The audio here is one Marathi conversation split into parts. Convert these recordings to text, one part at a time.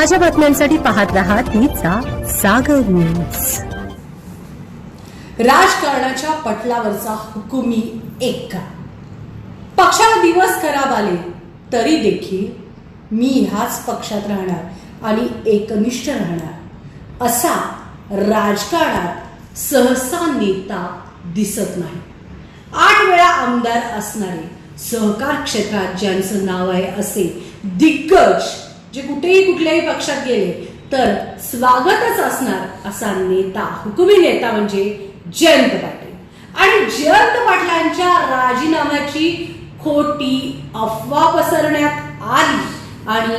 ताज्या बातम्यांसाठी पाहत राहा तिचा सागर न्यूज राजकारणाच्या पटलावरचा हुकुमी एक. पक्षाला दिवस खराब आले तरी देखील मी ह्याच पक्षात राहणार आणि एकनिष्ठ राहणार. असा राजकारणात सहसा नेता दिसत नाही. आठ वेळा आमदार असणारे सहकार क्षेत्रात ज्यांचं नाव आहे असे दिग्गज जे कुठेही कुठल्याही पक्षात गेले तर स्वागतच असणार असा नेता हुकुमी नेता म्हणजे जयंत पाटील. आणि जयंत पाटलांच्या राजीनाम्याची खोटी अफवा पसरण्यात आली आणि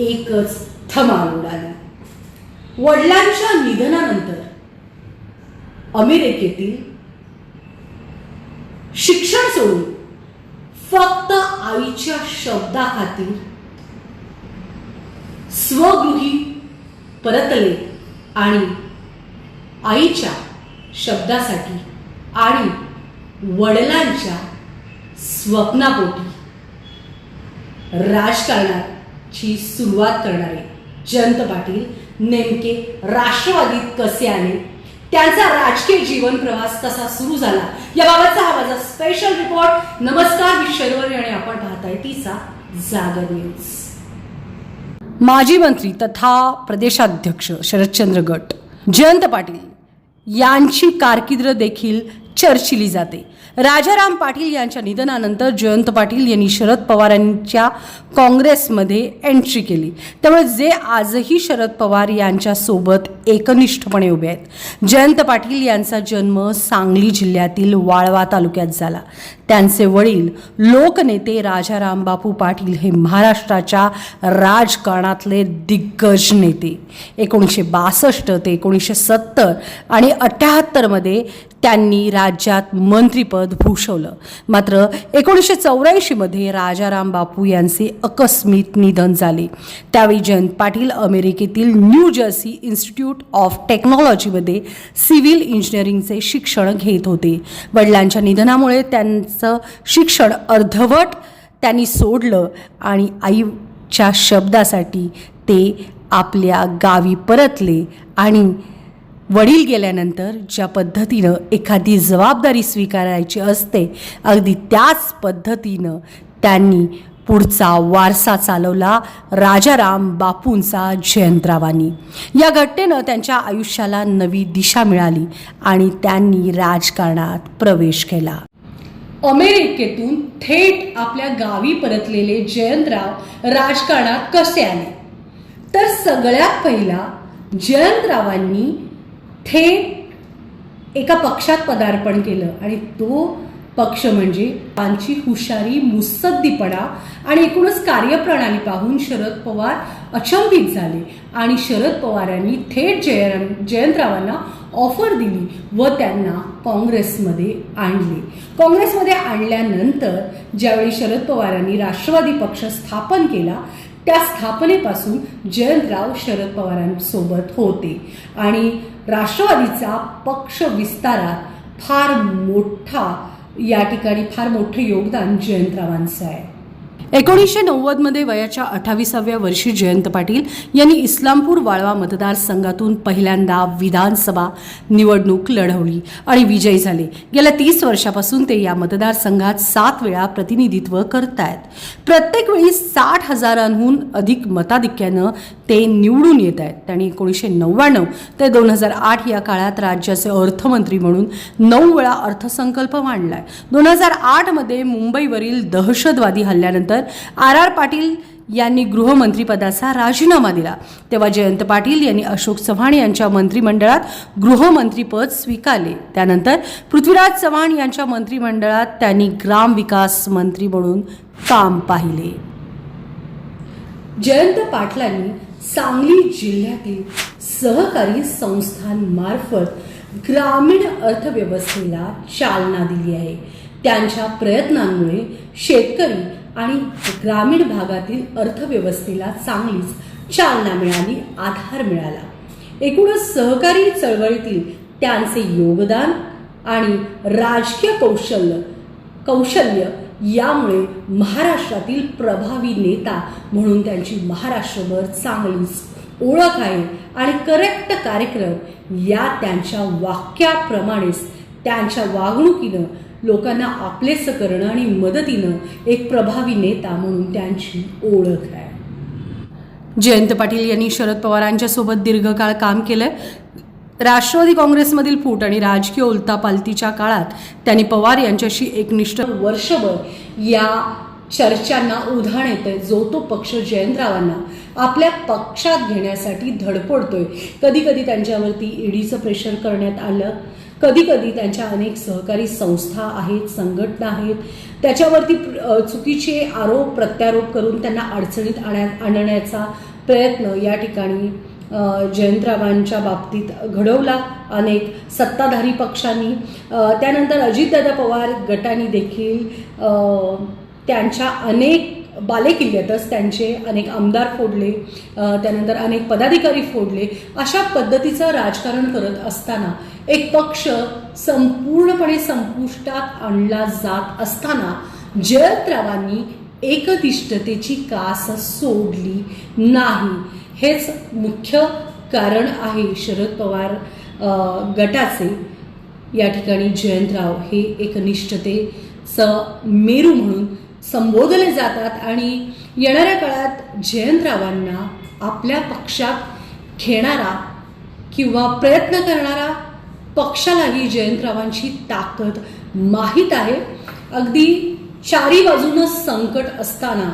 एकच धमाल उडाली. वडिलांच्या निधनानंतर अमेरिकेतील शिक्षण सोडून फक्त आईच्या शब्दाखातील स्वगृही परतले आणि आईच्या शब्दासाठी आणि वडिलांच्या स्वप्नापोटी राजकारणाची सुरुवात करणारे जयंत पाटील नेमके राष्ट्रवादीत कसे आले? त्यांचा राजकीय जीवन प्रवास कसा सुरू झाला? याबाबतचा हा माझा स्पेशल रिपोर्ट नमस्कार मी शर्वरी आणि आपण पाहताय तिचा जागर न्यूज माजी मंत्री तथा प्रदेशाध्यक्ष शरदचंद्र गट. जयंत पाटील यांची कारकिर्द देखील चर्चिली जाते. राजाराम पाटील यांच्या निधनानंतर जयंत पाटील यांनी शरद पवारांच्या काँग्रेसमध्ये एंट्री केली. त्यामुळे जे आजही शरद पवार यांच्यासोबत एकनिष्ठपणे उभे आहेत. जयंत पाटील यांचा जन्म सांगली जिल्ह्यातील वाळवा तालुक्यात झाला. त्यांचे वडील लोकनेते राजाराम बापू पाटील हे महाराष्ट्राच्या राजकारणातले दिग्गज नेते. एकोणीसशे बासष्ट ते एकोणीसशे सत्तर आणि अठ्याहत्तरमध्ये त्यांनी राज्यात मंत्रीपद भूषवलं. मात्र एकोणीसशे चौऱ्याऐंशीमध्ये राजाराम बापू यांचे अकस्मित निधन झाले. त्यावेळी जयंत पाटील अमेरिकेतील न्यू जर्सी इन्स्टिट्यूट ऑफ टेक्नॉलॉजीमध्ये सिव्हिल इंजिनिअरिंगचे शिक्षण घेत होते. वडिलांच्या निधनामुळे त्यांचं शिक्षण अर्धवट त्यांनी सोडलं आणि आईच्या शब्दासाठी ते आपल्या गावी परतले आणि वडील गेल्यानंतर ज्या पद्धतीनं एखादी जबाबदारी स्वीकारायची असते अगदी त्याच पद्धतीनं त्यांनी पुढचा वारसा चालवला राजाराम बापूंचा जयंतरावांनी. या घटनेनं त्यांच्या आयुष्याला नवी दिशा मिळाली आणि त्यांनी राजकारणात प्रवेश केला. अमेरिकेतून थेट आपल्या गावी परतलेले जयंतराव राजकारणात कसे आले? तर सगळ्यात पहिला जयंतरावांनी थेट एका पक्षात पदार्पण केलं. आणि तो पक्ष म्हणजे त्यांची हुशारी मुसद्दीपणा आणि एकूणच कार्यप्रणाली पाहून शरद पवार अचंबित झाले. आणि शरद पवारांनी थेट जय जयंतरावांना ऑफर दिली व त्यांना काँग्रेसमध्ये आणले. काँग्रेसमध्ये आणल्यानंतर ज्यावेळी शरद पवारांनी राष्ट्रवादी पक्ष स्थापन केला त्या स्थापनेपासून जयंतराव शरद पवारांसोबत होते. आणि राष्ट्रवादीचा पक्ष विस्तारात फार मोठा या ठिकाणी फार मोठं योगदान जयंतरावांचं आहे. एकोणीसशे नव्वदमध्ये वयाच्या अठ्ठावीसाव्या वर्षी जयंत पाटील यांनी इस्लामपूर वाळवा मतदारसंघातून पहिल्यांदा विधानसभा निवडणूक लढवली आणि विजयी झाले. गेल्या तीस वर्षापासून ते या मतदारसंघात सात वेळा प्रतिनिधित्व करतायत. प्रत्येक वेळी साठ हजारांहून अधिक मताधिक्यानं ते निवडून येत आहेत त्यांनी एकोणीसशे नव्याण्णव ते दोन हजार आठ या काळात राज्याचे अर्थमंत्री म्हणून नऊ वेळा अर्थसंकल्प मांडलाय. दोन हजार आठमध्ये मुंबईवरील दहशतवादी हल्ल्यानंतर आर आर पाटील यांनी गृहमंत्रीपदाचा राजीनामा दिला. तेव्हा जयंत पाटील यांनी अशोक चव्हाण यांच्या मंत्रिमंडळात गृहमंत्रीपद स्वीकारले. त्यानंतर पृथ्वीराज चव्हाण यांच्या मंत्रिमंडळात त्यांनी ग्रामविकास मंत्री म्हणून काम पाहिले. जयंत पाटलांनी सांगली जिल्ह्यातील सहकारी संस्थांमार्फत ग्रामीण अर्थव्यवस्थेला चालना दिली आहे. त्यांच्या प्रयत्नांमुळे शेतकरी आणि ग्रामीण भागातील अर्थव्यवस्थेला चांगलीच चालना मिळाली आधार मिळाला. एकूणच सहकारी चळवळीतील त्यांचे योगदान आणि राजकीय कौशल्य कौशल्य यामुळे महाराष्ट्रातील प्रभावी नेता म्हणून त्यांची महाराष्ट्रभर चांगलीच ओळख आहे आणि करेक्ट कार्यक्रम या त्यांच्या वाक्याप्रमाणेच त्यांच्या वागणुकीनं लोकांना आपलेसं करणं आणि मदतीनं एक प्रभावी नेता म्हणून त्यांची ओळख आहे. जयंत पाटील यांनी शरद पवारांच्या सोबत दीर्घकाळ काम केलंय. राष्ट्रवादी काँग्रेसमधील फूट आणि राजकीय उलतापालतीच्या काळात त्यांनी पवार यांच्याशी एकनिष्ठ वर्षभर या चर्चांना उधाण येतंय जो तो पक्ष जयंतरावांना आपल्या पक्षात घेण्यासाठी धडपडतोय. कधी कधी त्यांच्यावरती ईडीचं प्रेशर करण्यात आलं. कधी कधी त्यांच्या अनेक सहकारी संस्था आहेत संघटना आहेत त्याच्यावरती चुकीचे आरोप प्रत्यारोप करून त्यांना अडचणीत आणण्या आणण्याचा प्रयत्न या ठिकाणी जयंतरावांच्या बाबतीत घडवला अनेक सत्ताधारी पक्षांनी. त्यानंतर अजितदादा पवार गटाने देखील त्यांच्या अनेक बालेकिल्ल्यातच त्यांचे अनेक आमदार फोडले त्यानंतर अनेक पदाधिकारी फोडले अशा पद्धतीचं राजकारण करत असताना एक पक्ष संपूर्णपणे संपुष्टात आणला जात असताना जयंतरावांनी एकदिष्टतेची कास सोडली नाही. हेच मुख्य कारण आहे शरद पवार गटाचे. या ठिकाणी जयंतराव हे एकनिष्ठतेचं मेरू म्हणून संबोधले जातात आणि येणाऱ्या काळात जयंतरावांना आपल्या पक्षात घेणारा किंवा प्रयत्न करणारा पक्षालाही जयंतरावांची ताकद माहीत आहे. अगदी चारी बाजूनं संकट असताना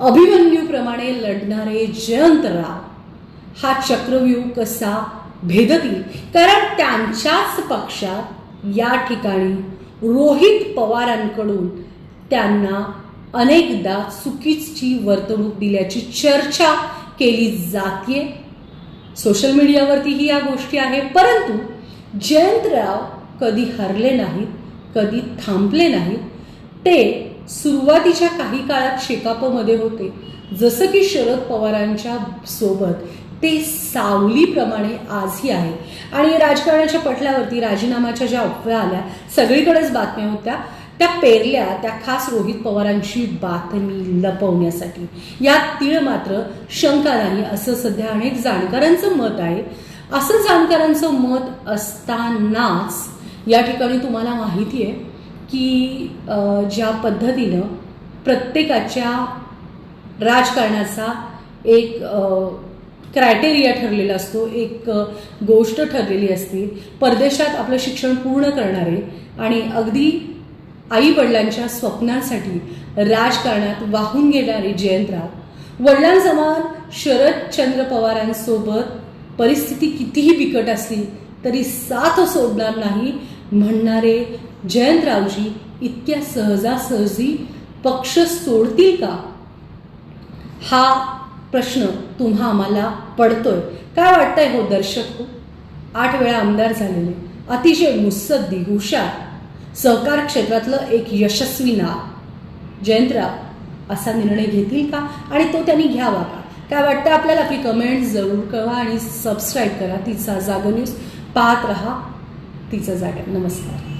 अभिमन्यूप्रमाणे लढणारे जयंतराव हा चक्रव्यूह कसा भेदतील कारण त्यांच्याच पक्षात या ठिकाणी रोहित पवारांकडून त्यांना अनेकदा चुकीची वर्तणूक दिल्याची चर्चा केली जाते सोशल मीडियावरती ही या गोष्टी आहे परंतु जयंतराव कधी हरले नाहीत कधी थांबले नाहीत ते सुरुवातीच्या काही काळात शेकापमध्ये होते. जसं की शरद पवारांच्या सोबत ते सावलीप्रमाणे आजही आहे. आणि राजकारणाच्या पटल्यावरती राजीनामाच्या ज्या अफवा आल्या सगळीकडेच बातम्या होत्या. त्या पेरल्या त्या खास रोहित पवारांची बातमी लपवण्यासाठी. यात तीळ मात्र शंका नाही असं सध्या अनेक जाणकारांचं मत आहे. असं जाणकारांचं मत असतानाच या ठिकाणी तुम्हाला माहिती आहे की ज्या पद्धतीनं प्रत्येकाच्या राजकारणाचा एक क्रायटेरिया ठरलेला असतो एक गोष्ट ठरलेली असते. परदेशात आपलं शिक्षण पूर्ण करणारे आणि अगदी आई वडिलांच्या स्वप्नांसाठी राजकारणात वाहून गेणारे जयंतराव वडिलांसमान शरदचंद्र पवारांसोबत परिस्थिती कितीही बिकट असली तरी साथ सोडणार नाही म्हणणारे जयंतरावजी इतक्या सहजासहजी पक्ष सोडतील का? हा प्रश्न तुम्हा आम्हाला पडतोय. काय वाटतंय हो दर्शक? आठ वेळा आमदार झालेले. अतिशय मुत्सद्दी हुशार. सहकार क्षेत्रातलं एक यशस्वी नाव. जयंतराव असा निर्णय घेतील का? आणि तो त्यांनी घ्यावा का? काय वाटतं आपल्याला? आपली कमेंट जरूर कळवा आणि सबस्क्राईब करा. तिचा जागा न्यूज पाहत रहा. तिचा जागा. नमस्कार.